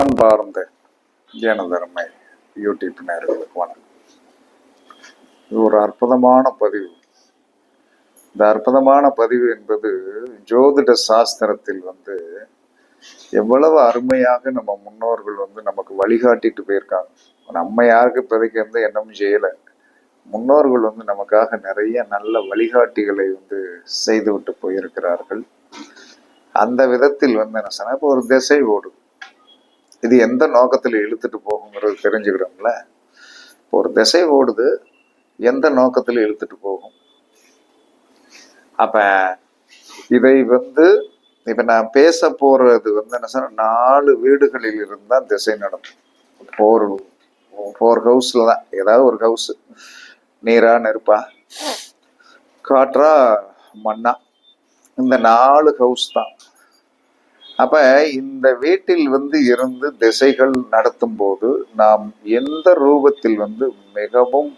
அன்பார்ந்த ஜனதர்மை யூடியூப் நேர்களுக்கு வணக்கம். இது ஒரு அற்புதமான பதிவு. இந்த அற்புதமான பதிவு என்பது ஜோதிட சாஸ்திரத்தில் வந்து எவ்வளவு அருமையாக நம்ம முன்னோர்கள் வந்து நமக்கு வழிகாட்டிட்டு போயிருக்காங்க. நம்ம யாருக்கு இப்போதைக்கு வந்து என்னமும் செய்யலை. முன்னோர்கள் வந்து நமக்காக நிறைய நல்ல வழிகாட்டிகளை வந்து செய்துவிட்டு போயிருக்கிறார்கள். அந்த விதத்தில் வந்து என்ன சொன்னால் இப்போ ஒரு திசை ஓடுது இது எந்த நோக்கத்தில் இழுத்துட்டு போகுங்கிறது தெரிஞ்சுக்கிறோம்ல. இப்போ ஒரு திசை ஓடுது எந்த நோக்கத்தில் இழுத்துட்டு போகும்? அப்ப இதை வந்து இப்ப நான் பேச போறது வந்து என்ன சொன்னா நாலு வீடுகளில் இருந்தால் திசை நடக்கும். ஃபோர் ஃபோர் ஹவுஸ்ல தான் ஏதாவது ஒரு ஹவுஸ். நீரா நெருப்பா? காற்றா மண்ணா? இந்த நாலு ஹவுஸ் தான். அப்ப இந்த வீட்டில் வந்து இருந்து திசைகள் நடத்தும் போது நாம் எந்த ரூபத்தில் வந்து மிகவும்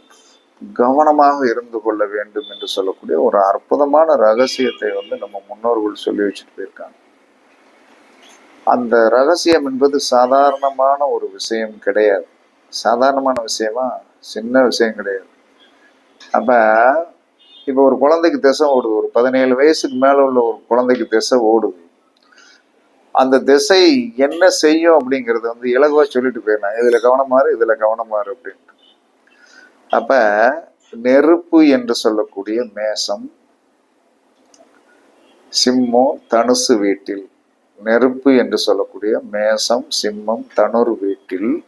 கவனமாக இருந்து கொள்ள வேண்டும் என்று சொல்லக்கூடிய ஒரு அற்புதமான ரகசியத்தை வந்து நம்ம முன்னோர்கள் சொல்லி வச்சுட்டு போயிருக்காங்க. அந்த ரகசியம் என்பது சாதாரணமான ஒரு விஷயம் கிடையாது. சாதாரணமான விஷயமா? சின்ன விஷயம் கிடையாது. அப்ப இப்போ ஒரு குழந்தைக்கு திசை ஓடுது. ஒரு பதினேழு வயசுக்கு மேல உள்ள ஒரு குழந்தைக்கு திசை ஓடுது. அந்த திசை என்ன செய்யும் அப்படிங்கிறது வந்து இலகுவாக சொல்லிட்டு போயிருந்தாங்க இதில் கவனமாறு இதில் கவனமாறு அப்படின்ட்டு. அப்ப நெருப்பு என்று சொல்லக்கூடிய மேசம் சிம்மம் தனுசு வீட்டில். நெருப்பு என்று சொல்லக்கூடிய மேசம் சிம்மம் தனுர் வீட்டில்.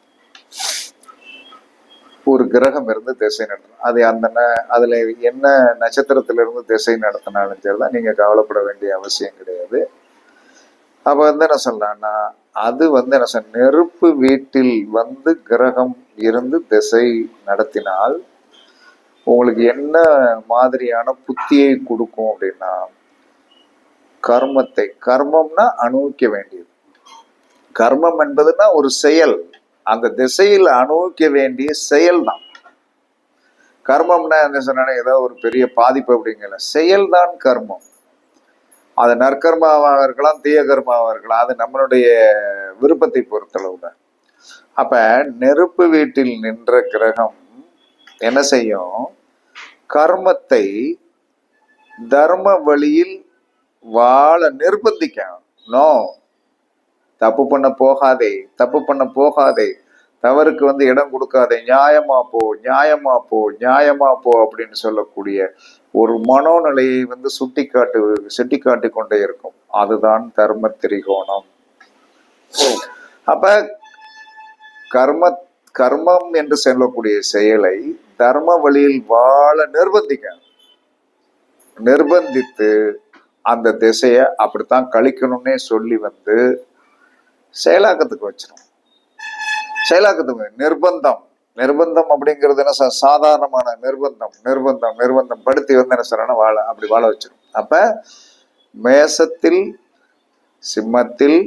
ஒரு கிரகம் இருந்து திசை நடத்தணும். அது அந்த ந- என்ன நட்சத்திரத்திலிருந்து திசை நடத்தினாலும் சரி தான் நீங்கள் கவலைப்பட வேண்டிய அவசியம் கிடையாது. அப்ப வந்து என்ன சொல்லலாம்னா அது வந்து என்ன சொல்ல நெருப்பு வீட்டில் வந்து கிரகம் இருந்து திசை நடத்தினால் உங்களுக்கு என்ன மாதிரியான புத்தியை கொடுக்கும் அப்படின்னா கர்மத்தை கர்மம்னா அனுபவிக்க வேண்டியது. கர்மம் என்பதுன்னா ஒரு செயல். அந்த திசையில் அனுபவிக்க வேண்டிய செயல் தான் கர்மம்னா என்ன சொன்னா ஏதோ ஒரு பெரிய பாதிப்பு அப்படிங்கல. செயல்தான் கர்மம். அது நற்கர்மாவாக இருக்கலாம் தீய கர்மாவாக இருக்கலாம் அது நம்மளுடைய விருப்பத்தை பொறுத்தளவு தான் அப்ப நெருப்பு வீட்டில் நின்ற கிரகம் என்ன செய்யும்? கர்மத்தை தர்ம வழியில் வாழ நிர்பந்திக்கும். நோ. தப்பு பண்ண போகாதே தப்பு பண்ண போகாதே. தவறுக்கு வந்து இடம் கொடுக்காதே. நியாயமா போ நியாயமா போ நியாயமா போ அப்படின்னு சொல்லக்கூடிய ஒரு மனோநிலையை வந்து சுட்டிக்காட்டு சுட்டிக்காட்டி கொண்டே இருக்கும். அதுதான் தர்ம திரிகோணம். அப்ப கர்ம கர்மம் என்று சொல்லக்கூடிய செயலை தர்ம வழியில் வாழ நிர்பந்திக்க நிர்பந்தித்து அந்த திசையை அப்படித்தான் கழிக்கணும்னே சொல்லி வந்து செயலாக்கத்துக்கு வச்சிடும் செயலாக்கத்துக்கு நிர்பந்தம். நிர்பந்தம் அப்படிங்கிறது என்ன சார்? சாதாரணமான நிர்பந்தம் நிர்பந்தம் நிர்பந்தம். படுத்தி வந்து என்ன சொல்றேன்னா வாழ அப்படி வாழ வச்சிடும் அப்ப மேசத்தில் சிம்மத்தில்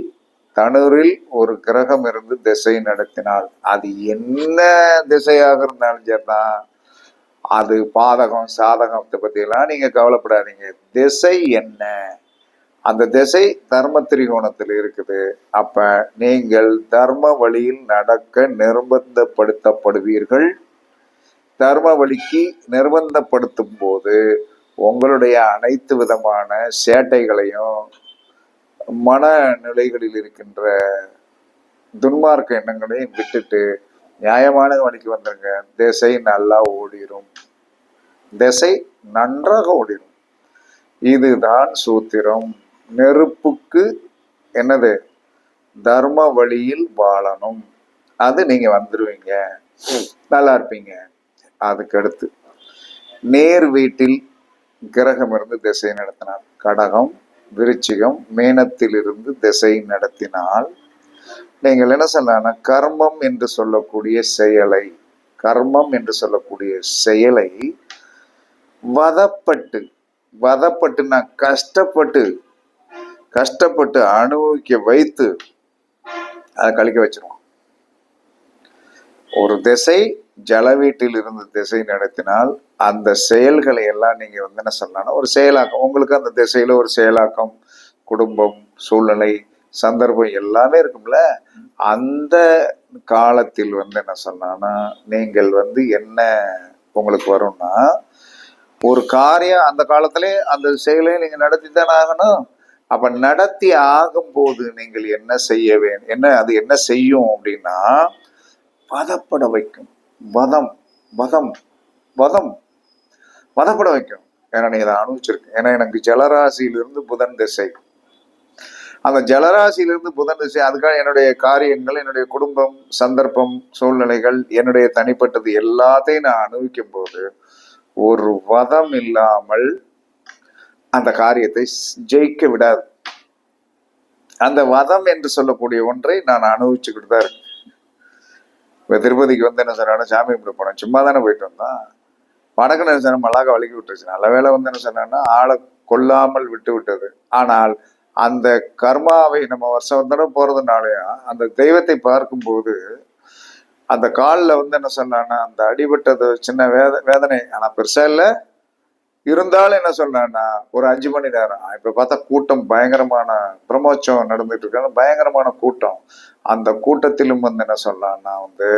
தனுரில் ஒரு கிரகம் இருந்து திசை நடத்தினால் அது என்ன திசையாக இருந்தாலும் சரிதான் அது பாதகம் சாதகத்தை பத்தி எல்லாம் நீங்க கவலைப்படாதீங்க. திசை என்ன? அந்த திசை தர்ம திரிகோணத்தில் இருக்குது. அப்ப நீங்கள் தர்ம வழியில் நடக்க நிர்பந்தப்படுத்தப்படுவீர்கள். தர்ம வழிக்கு நிர்பந்தப்படுத்தும் போது உங்களுடைய அனைத்து விதமான சேட்டைகளையும் மனநிலைகளில் இருக்கின்ற துன்மார்க்க எண்ணங்களையும் விட்டுட்டு நியாயமான வழிக்கு வந்துருங்க. திசை நல்லா ஓடிரும். திசை நன்றாக ஓடிரும். இதுதான் சூத்திரம். நெருப்புக்கு என்னது? தர்ம வழியில் வாழணும். அது நீங்க வந்துருவீங்க. நல்லா இருப்பீங்க. அதுக்கு அடுத்து நேர் வீட்டில் கிரகம் இருந்து திசை நடத்தினார் கடகம் விருச்சிகம் மேனத்திலிருந்து திசை நடத்தினால் நீங்கள் என்ன சொல்லலாம்னா கர்மம் என்று சொல்லக்கூடிய செயலை கர்மம் என்று சொல்லக்கூடிய செயலை வதப்பட்டு வதப்பட்டு நான் கஷ்டப்பட்டு கஷ்டப்பட்டு அனுபவிக்க வைத்து அதை கழிக்க வச்சிருவோம். ஒரு திசை ஜல வீட்டில் இருந்து திசை நடத்தினால் அந்த செயல்களை எல்லாம் நீங்க வந்து என்ன சொல்லலாம்னா ஒரு செயலாக்கம். உங்களுக்கு அந்த திசையில ஒரு செயலாக்கம் குடும்பம் சூழ்நிலை சந்தர்ப்பம் எல்லாமே இருக்கும்ல. அந்த காலத்தில் வந்து என்ன சொல்லலாம்னா நீங்கள் வந்து என்ன உங்களுக்கு வரும்னா ஒரு காரியம் அந்த காலத்திலே அந்த செயலையும் நீங்க நடத்தி தானே ஆகணும். அப்ப நடத்தி ஆகும்போது நீங்கள் என்ன செய்ய வேண்டும் என்ன அது என்ன செய்யும் அப்படின்னா வதப்பட வைக்கும். வதம் வதம் வதம். வதப்பட வைக்கும். ஏன்னா நீங்க அதை அனுபவிச்சிருக்கேன் ஏன்னா எனக்கு ஜலராசியிலிருந்து புதன் திசை. அந்த ஜலராசியிலிருந்து புதன் திசை அதுக்காக என்னுடைய காரியங்கள் என்னுடைய குடும்பம் சந்தர்ப்பம் சூழ்நிலைகள் என்னுடைய தனிப்பட்டது எல்லாத்தையும் நான் அனுபவிக்கும் போது ஒரு வதம் இல்லாமல் அந்த காரியத்தை ஜெயிக்க விடாது. அந்த வதம் என்று சொல்லக்கூடிய ஒன்றை நான் அனுபவிச்சுக்கிட்டு தான் இருக்கேன். இப்போ திருப்பதிக்கு வந்து என்ன சொன்னாலும் சாமி கும்பிட போனேன். சும்மா தானே போயிட்டு வந்தோம். வடக்கு சொன்ன மழகா வலிக்கி விட்டுருச்சு. நல்ல வேளை வந்து என்ன சொன்னா ஆளை கொல்லாமல் விட்டு விட்டது. ஆனால் அந்த கர்மாவை நம்ம வருஷம் வந்தோட தடவை அந்த தெய்வத்தை பார்க்கும்போது அந்த காலில் வந்து என்ன சொன்னான்னா அந்த அடிபட்டது சின்ன வேத வேதனை. ஆனால் பெருசா இல்லை. இருந்தாலும் என்ன சொல்றேன்னா ஒரு அஞ்சு மணி நேரம். இப்ப பார்த்தா கூட்டம் பயங்கரமான பிரமோச்சம் நடந்துட்டு இருக்காங்க பயங்கரமான கூட்டம். அந்த கூட்டத்திலும் வந்து என்ன சொல்லலாம்னா வந்து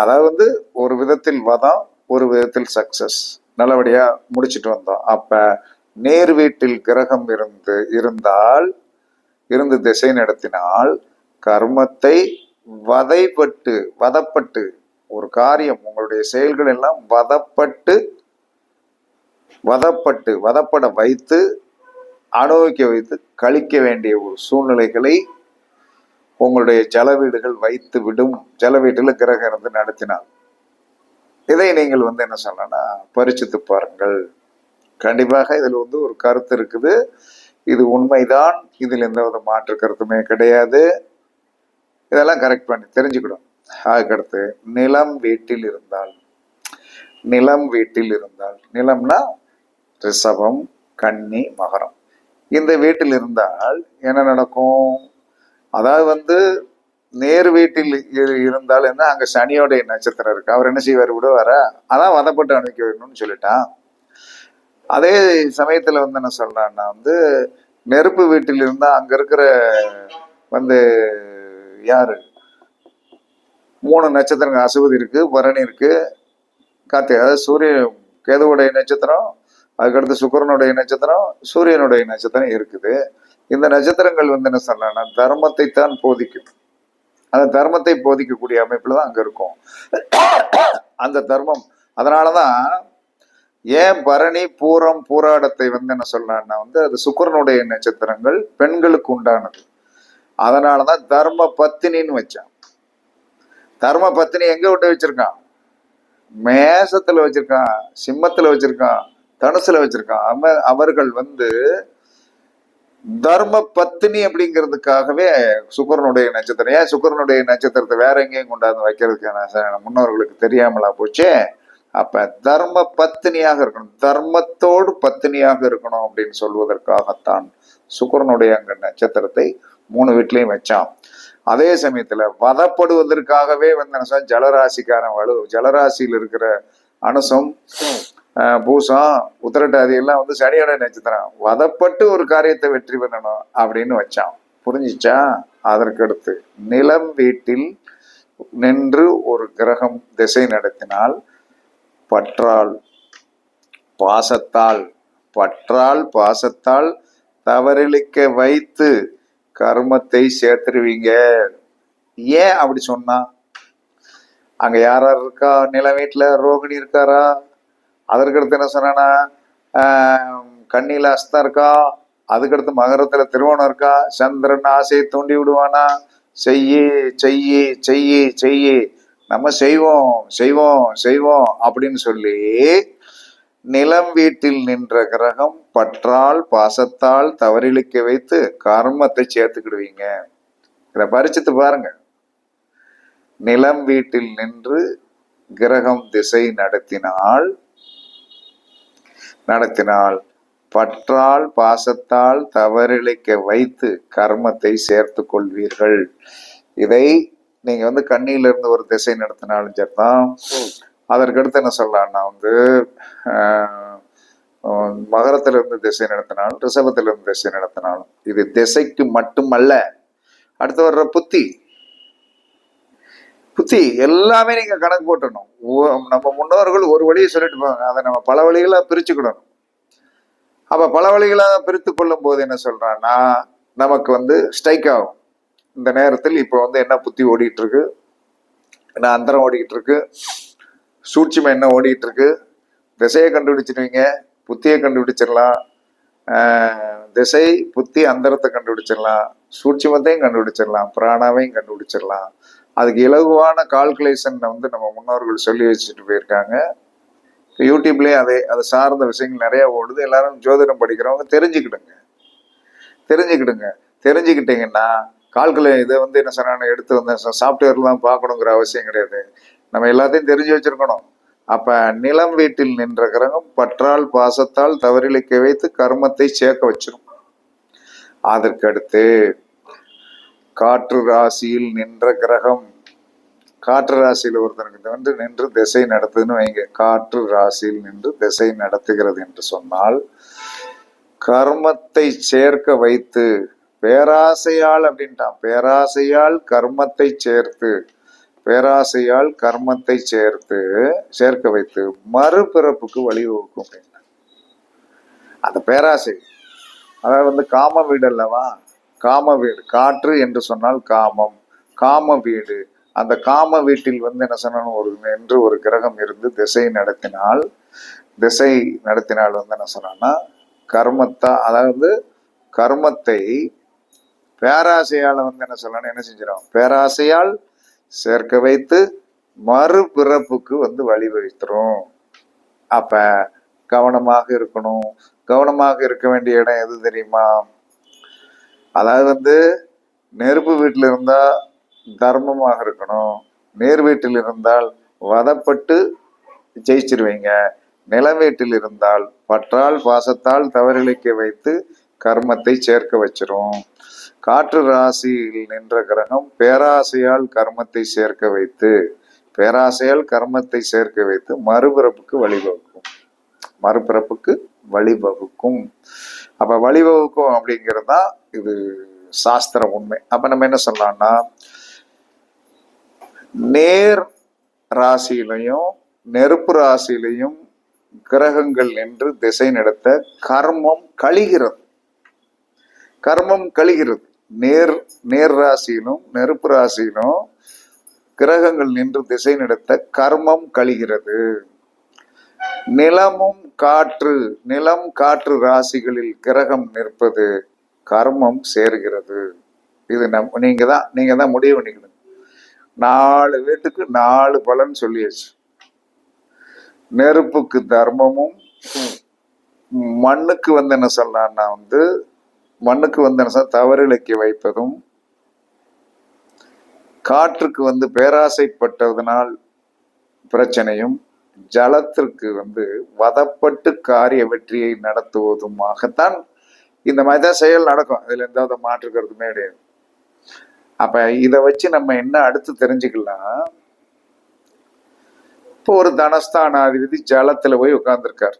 அதாவது வந்து ஒரு விதத்தில் வதம் ஒரு விதத்தில் சக்சஸ் நல்லபடியா முடிச்சிட்டு வந்தோம். அப்ப நேர் வீட்டில் கிரகம் இருந்து இருந்தால் இருந்து திசை நடத்தினால் கர்மத்தை வதைப்பட்டு வதப்பட்டு ஒரு காரியம் உங்களுடைய செயல்கள் எல்லாம் வதப்பட்டு வதப்பட்டு வதப்பட வைத்து அனுபவிக்க வைத்து கழிக்க வேண்டிய ஒரு சூழ்நிலைகளை உங்களுடைய ஜலவீடுகள் வைத்து விடும். ஜல வீட்டில் கிரகம் இருந்து நடத்தினால். இதை நீங்கள் வந்து என்ன சொல்லணும்னா பரிச்சித்து பாருங்கள். கண்டிப்பாக இதில் வந்து ஒரு கருத்து இருக்குது. இது உண்மைதான். இதில் எந்த வித மாற்று கருத்துமே கிடையாது. இதெல்லாம் கரெக்ட் பண்ணி தெரிஞ்சுக்கணும். அதுக்கடுத்து நிலம் வீட்டில் இருந்தால். நிலம் வீட்டில் இருந்தால். நிலம்னா ரிஷபம் கன்னி மகரம். இந்த வீட்டில் இருந்தால் என்ன நடக்கும்? அதாவது வந்து நேர் வீட்டில் இரு- இருந்தால் என்ன? அங்கே சனியோடைய நட்சத்திரம் இருக்கு. அவர் என்ன செய்வார்? விடுவாரா? அதான் வதப்பட்டு அனுப்பி வைக்கணும்னு சொல்லிட்டான். அதே சமயத்தில் வந்து என்ன சொல்றான்னா வந்து நெருப்பு வீட்டில் இருந்தால் அங்கே இருக்கிற வந்து யாரு? மூணு நட்சத்திரங்கள் அசுவதி இருக்கு பரணி இருக்கு கார்த்திகை. அதாவது சூரிய கேதுவுடைய நட்சத்திரம் அதுக்கடுத்து சுக்கிரனுடைய நட்சத்திரம் சூரியனுடைய நட்சத்திரம் இருக்குது. இந்த நட்சத்திரங்கள் வந்து என்ன சொல்லலாம்னா தர்மத்தை தான் போதிக்கும் அந்த தர்மத்தை போதிக்கக்கூடிய அமைப்புல தான் அங்க இருக்கும். அந்த தர்மம். அதனாலதான் ஏன் பரணி பூரம் பூராடத்தை வந்து என்ன சொல்லலாம்னா வந்து அது சுக்கிரனுடைய நட்சத்திரங்கள் பெண்களுக்கு உண்டானது. அதனால தான் தர்ம பத்தினின்னு வச்சான் தர்ம பத்தினி எங்க விட்டு வச்சிருக்கான்? மேசத்துல வச்சிருக்கான் சிம்மத்துல வச்சிருக்கான். தனுசுல வச்சிருக்கான் அவ- அவர்கள் வந்து தர்ம பத்தினி அப்படிங்கிறதுக்காகவே சுக்கரனுடைய நட்சத்திரம். ஏன் சுக்கரனுடைய நட்சத்திரத்தை வேற எங்கேயும் கொண்டாந்து வைக்கிறதுக்கான முன்னோர்களுக்கு தெரியாமலா போச்சே? அப்ப தர்ம பத்தினியாக இருக்கணும். தர்மத்தோடு பத்தினியாக இருக்கணும் அப்படின்னு சொல்வதற்காகத்தான் சுக்கரனுடைய அங்க நட்சத்திரத்தை மூணு வீட்லையும் வச்சான். அதே சமயத்துல வதப்படுவதற்காகவே வந்து ஜலராசிக்காரன் வலு ஜலராசியில் இருக்கிற அனுசம் பூசம் உத்திரட்டாதி எல்லாம் வந்து சனியோட நட்சத்திரம். வதப்பட்டு ஒரு காரியத்தை வெற்றி பண்ணணும் அப்படின்னு வச்சான். புரிஞ்சிச்சா? அதற்கடுத்து நிலம் வீட்டில் நின்று ஒரு கிரகம் திசை நடத்தினால் பற்றால் பாசத்தால் பற்றால் பாசத்தால் தவறிழிக்க வைத்து கர்மத்தை சேர்த்துருவீங்க. ஏன் அப்படி சொன்னா அங்க யார் யார் இருக்கா? நில வீட்டுல ரோகிணி இருக்காரா? அதற்கடுத்து என்ன சொன்னானா ஆஹ், அஸ்தம் இருக்கா? அதுக்கடுத்து மகரத்துல திருவோணம் இருக்கா? சந்திரன் ஆசையை தூண்டி விடுவானா? செய்யி செய்யி செய்யி செய்யி. நம்ம செய்வோம் செய்வோம் செய்வோம் அப்படின்னு சொல்லி நிலம் வீட்டில் நின்ற கிரகம் பற்றால் பாசத்தால் தவறிழிக்க வைத்து கர்மத்தை சேர்த்துக்கிடுவீங்க. இதை பரிச்சித்து பாருங்க. நிலம் வீட்டில் நின்று கிரகம் திசை நடத்தினால் நடத்தினால் பற்றால் பாசத்தால் தவறிழைக்க வைத்து கர்மத்தை சேர்த்து கொள்வீர்கள். இதை நீங்க வந்து கண்ணியிலிருந்து ஒரு திசை நடத்தினாலும் சரிதான். அதற்கடுத்து என்ன சொல்லலாம்னா வந்து ஆஹ், மகரத்துல இருந்து திசை நடத்தினாலும் ரிஷபத்துல இருந்து திசை நடத்தினாலும் இது திசைக்கு மட்டுமல்ல அடுத்து வர்ற புத்தி புத்தி எல்லாமே நீங்க கணக்கு போட்டணும் நம்ம முன்னோர்கள் ஒரு வழியை சொல்லிட்டு போவாங்க. அதை நம்ம பல வழிகளா பிரிச்சுக்கிடணும். அப்ப பல வழிகளா பிரித்து கொள்ளும் போது என்ன சொல்றான்னா நமக்கு வந்து ஸ்ட்ரைக் ஆகும். இந்த நேரத்தில் இப்போ வந்து என்ன புத்தி ஓடிட்டு இருக்கு என்ன அந்தரம் ஓடிக்கிட்டு இருக்கு சூட்சிமை என்ன ஓடிட்டு இருக்கு திசையை கண்டுபிடிச்சிருவீங்க புத்தியை கண்டுபிடிச்சிடலாம். திசை புத்தி அந்தரத்தை கண்டுபிடிச்சிடலாம். சூட்சிமத்தையும் கண்டுபிடிச்சிடலாம். பிராணாவையும் கண்டுபிடிச்சிடலாம். அதுக்கு இலகுவான கால்குலேஷன் வந்து நம்ம முன்னோர்கள் சொல்லி வச்சுட்டு போயிருக்காங்க. இப்போ யூடியூப்லேயே அதை அதை சார்ந்த விஷயங்கள் நிறைய ஓடுது. எல்லாரும் ஜோதிடம் படிக்கிறவங்க தெரிஞ்சுக்கிடுங்க. தெரிஞ்சுக்கிடுங்க. தெரிஞ்சுக்கிட்டீங்கன்னா கால்குலே இதை வந்து என்ன சொன்னாங்க எடுத்து வந்து சாஃப்ட்வேர்லாம் பார்க்கணுங்கிற அவசியம் கிடையாது. நம்ம எல்லாத்தையும் தெரிஞ்சு வச்சிருக்கணும். அப்ப நிலம் வீட்டில் நின்ற கிரகம் பற்றால் பாசத்தால் தவறிழைக்க வைத்து கர்மத்தை சேர்க்க வச்சிடும் அதற்கடுத்து காற்று ராசியில் நின்ற கிரகம். காற்று ராசியில் ஒருத்தனுக்கு வந்து நின்று திசை நடத்துதுன்னு வைங்க. காற்று ராசியில் நின்று திசை நடத்துகிறது என்று சொன்னால் கர்மத்தை சேர்க்க வைத்து பேராசையால் அப்படின்ட்டான். பேராசையால் கர்மத்தை சேர்த்து பேராசையால் கர்மத்தை சேர்த்து சேர்க்க வைத்து மறுபிறப்புக்கு வழிவகுக்கும் அப்படின்னா அந்த பேராசை அதாவது வந்து காம வீடு அல்லவா? காம வீடு காற்று என்று சொன்னால் காமம் காம வீடு. அந்த காம வீட்டில் வந்து என்ன சொன்னாலும் ஒரு என்று ஒரு கிரகம் இருந்து திசை நடத்தினால் திசை நடத்தினால் வந்து என்ன சொன்னான்னா கர்மத்தா அதாவது கர்மத்தை பேராசையால் வந்து என்ன சொல்லணும் என்ன செஞ்சிடும் பேராசையால் சேர்க்க வைத்து மறுபிறப்புக்கு வந்து வழிவகுத்துரும். அப்ப கவனமாக இருக்கணும். கவனமாக இருக்க வேண்டிய இடம் எது தெரியுமா? அதாவது வந்து நெருப்பு வீட்டில் இருந்தால் தர்மமாக இருக்கணும். நேர் வீட்டில் இருந்தால் வதப்பட்டு ஜெயிச்சிருவீங்க. நில வீட்டில் இருந்தால் பற்றால் பாசத்தால் தவறிழைக்க வைத்து கர்மத்தை சேர்க்க வச்சிரும். காற்று ராசியில் நின்ற கிரகம் பேராசையால் கர்மத்தை சேர்க்க வைத்து பேராசையால் கர்மத்தை சேர்க்க வைத்து மறுபிறப்புக்கு வழிவகுக்கும். மறுபிறப்புக்கு வழிவகுக்கும். அப்ப வழிவகுக்கும் அப்படிங்கிறது தான் இது சாஸ்திர உண்மை. அப்ப நம்ம என்ன சொல்லலாம்னா நேர் ராசியிலையும் நெருப்பு ராசியிலையும் கிரகங்கள் என்று திசை நடத்த கர்மம் கழிகிறது. கர்மம் கழிகிறது. நேர் நேர் ராசியிலும் நெருப்பு ராசியிலும் கிரகங்கள் நின்று திசை நடத்த கர்மம் கழிகிறது. நிலமும் காற்று நிலம் காற்று ராசிகளில் கிரகம் நிற்பது கர்மம் சேர்கிறது. இது நம் நீங்க தான் நீங்க தான் முடிவு பண்ணிக்கணும். நாலு வீட்டுக்கு நாலு பலன் சொல்லியாச்சு. நெருப்புக்கு தர்மமும் மண்ணுக்கு வந்து என்ன சொல்லலாம்னா வந்து மண்ணுக்கு வந்து என்ன சொல்ல தவறிழைக்க வைப்பதும் காற்றுக்கு வந்து பேராசைப்பட்டதனால் பிரச்சனையும் ஜலத்திற்கு வந்து வதப்பட்டு காரிய வெற்றியை நடத்துவதுமாகத்தான் இந்த மாதிரி தான் செயல் நடக்கும். இதுல எந்த வித மாற்று கருத்துமே கிடையாது. அப்ப இதை வச்சு நம்ம என்ன அடுத்து தெரிஞ்சுக்கலாம்? இப்போ ஒரு தனஸ்தானாதிபதி ஜலத்துல போய் உட்கார்ந்துருக்கார்.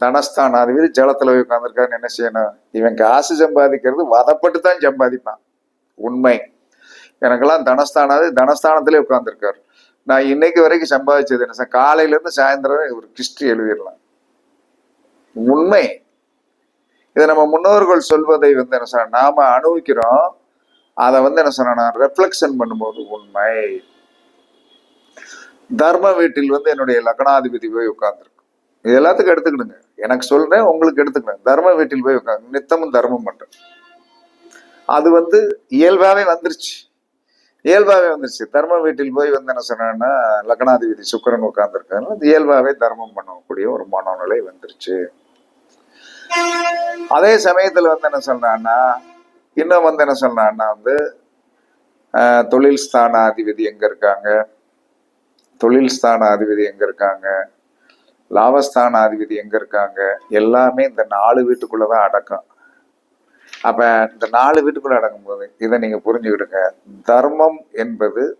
தனஸ்தானாதிபதி ஜலத்துல போய் உட்கார்ந்துருக்காருன்னு என்ன செய்யணும்? இவன் காசு சம்பாதிக்கிறது வதப்பட்டு தான் சம்பாதிப்பான். உண்மை. எனக்கெல்லாம் தனஸ்தானாதி தனஸ்தானத்திலே உட்கார்ந்துருக்காரு. நான் இன்னைக்கு வரைக்கும் சம்பாதிச்சது என்ன சார்? காலையில இருந்து சாயந்தரம் ஒரு கிறிஸ்டி எழுதிடலாம். உண்மை. இதை நம்ம முன்னோர்கள் சொல்வதை வந்து என்ன சார் நாம அனுபவிக்கிறோம். அதை வந்து என்ன சொன்னா ரெஃப்ளெக்ஷன் பண்ணும்போது உண்மை. தர்ம வீட்டில் வந்து என்னுடைய லக்னாதிபதி போய் உட்கார்ந்துருக்கு இது எல்லாத்துக்கும் எடுத்துக்கிடுங்க. எனக்கு சொல்றேன் உங்களுக்கு எடுத்துக்கணும் தர்ம வீட்டில் போய் உட்காந்து நித்தமும் தர்மம் பண்றேன் அது வந்து இயல்பாவே வந்துருச்சு. இயல்பாகவே வந்துருச்சு. தர்ம வீட்டில் போய் வந்து என்ன சொன்னா லக்னாதிபதி சுக்கரன் உட்கார்ந்துருக்காங்க அது இயல்பாகவே தர்மம் பண்ணக்கூடிய ஒரு மனோநிலை வந்துருச்சு. அதே சமயத்தில் வந்து என்ன சொன்னான்னா இன்னும் வந்து என்ன சொன்னான்னா வந்து தொழில் தொழில் ஸ்தானாதிபதி எங்கே இருக்காங்க? தொழில் ஸ்தானாதிபதி எங்கே இருக்காங்க? லாபஸ்தானாதிபதி எங்கே இருக்காங்க? எல்லாமே இந்த நாலு வீட்டுக்குள்ளே தான் அடக்கம். அப்ப இந்த நாலு வீட்டுக்குள்ள அடங்கும் போது இதை நீங்க புரிஞ்சுக்கிடுங்க. தர்மம் என்பது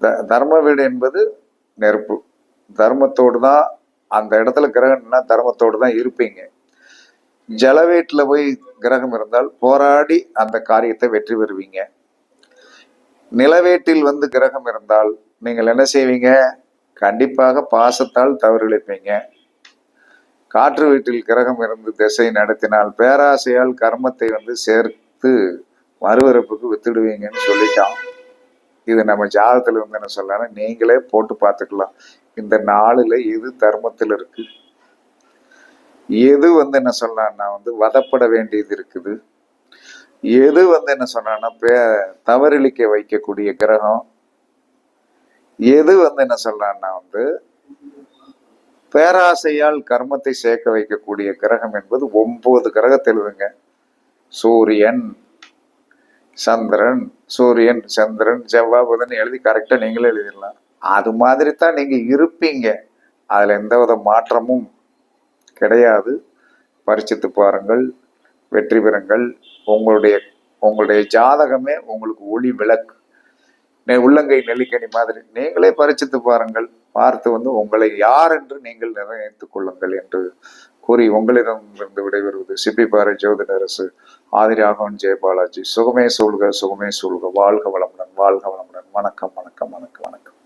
த- தர்ம வீடு என்பது நெருப்பு. தர்மத்தோடு தான் அந்த இடத்துல கிரகம்னா தர்மத்தோடு தான் இருப்பீங்க. ஜல வீட்டில் போய் கிரகம் இருந்தால் போராடி அந்த காரியத்தை வெற்றி பெறுவீங்க. நிலவேட்டில் வந்து கிரகம் இருந்தால் நீங்கள் என்ன செய்வீங்க? கண்டிப்பாக பாசத்தால் தவறிழைப்பீங்க காற்று வீட்டில் கிரகம் இருந்து திசை நடத்தினால் பேராசையால் கர்மத்தை வந்து சேர்த்து மறுவரப்புக்கு வித்துடுவீங்கன்னு சொல்லிட்டான். இது நம்ம ஜாதகத்துல வந்து என்ன சொல்லலாம் நீங்களே போட்டு பார்த்துக்கலாம். இந்த நாளில் எது தர்மத்தில் இருக்கு? எது வந்து என்ன சொல்லலாம்னா வந்து வதப்பட வேண்டியது இருக்குது. எது வந்து என்ன சொன்னான்னா பே தவறிழிக்க வைக்கக்கூடிய கிரகம். எது வந்து என்ன சொல்லலாம்னா வந்து பேராசையால் கர்மத்தை சேர்க்க வைக்கக்கூடிய கிரகம் என்பது ஒன்பது கிரகத்தில் எழுதுங்க சூரியன் சந்திரன் சூரியன் சந்திரன் செவ்வாய் புதன் எழுதி கரெக்டாக நீங்களே எழுதிடலாம். அது மாதிரி தான் நீங்கள் இருப்பீங்க. அதில் எந்தவித மாற்றமும் கிடையாது. பரிசித்து பாருங்கள் வெற்றி பெறுங்கள். உங்களுடைய உங்களுடைய ஜாதகமே உங்களுக்கு ஒளி விளக்கு. உள்ளங்கை நெல்லிக்கனி மாதிரி நீங்களே பரிச்சித்து பாருங்கள். பார்த்து வந்து உங்களை யார் என்று நீங்கள் நிர்ணயித்துக் கொள்ளுங்கள் என்று கூறி உங்களிடமிருந்து விடைபெறுவது சிப்பிப்பாறை ஜோதிடரசு ஆதிராகவன் ஜெயபாலாஜி சுகமே சூழ்க சுகமே சூழ்க. வாழ்க வளமுடன் வாழ்க வளமுடன். வணக்கம் வணக்கம் வணக்கம்.